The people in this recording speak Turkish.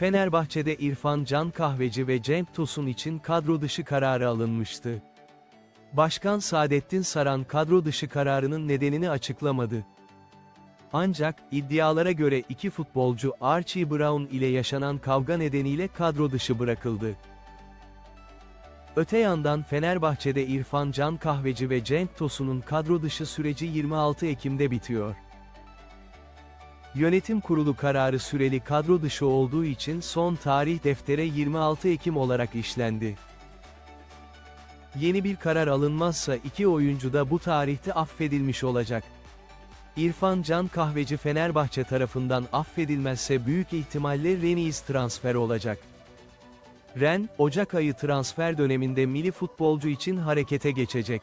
Fenerbahçe'de İrfan Can Kahveci ve Cenk Tosun için kadro dışı kararı alınmıştı. Başkan Saadettin Saran kadro dışı kararının nedenini açıklamadı. Ancak, iddialara göre iki futbolcu Archie Brown ile yaşanan kavga nedeniyle kadro dışı bırakıldı. Öte yandan Fenerbahçe'de İrfan Can Kahveci ve Cenk Tosun'un kadro dışı süreci 26 Ekim'de bitiyor. Yönetim kurulu kararı süreli kadro dışı olduğu için son tarih deftere 26 Ekim olarak işlendi. Yeni bir karar alınmazsa iki oyuncu da bu tarihte affedilmiş olacak. İrfan Can Kahveci Fenerbahçe tarafından affedilmezse büyük ihtimalle Reniz transfer olacak. Ren, Ocak ayı transfer döneminde milli futbolcu için harekete geçecek.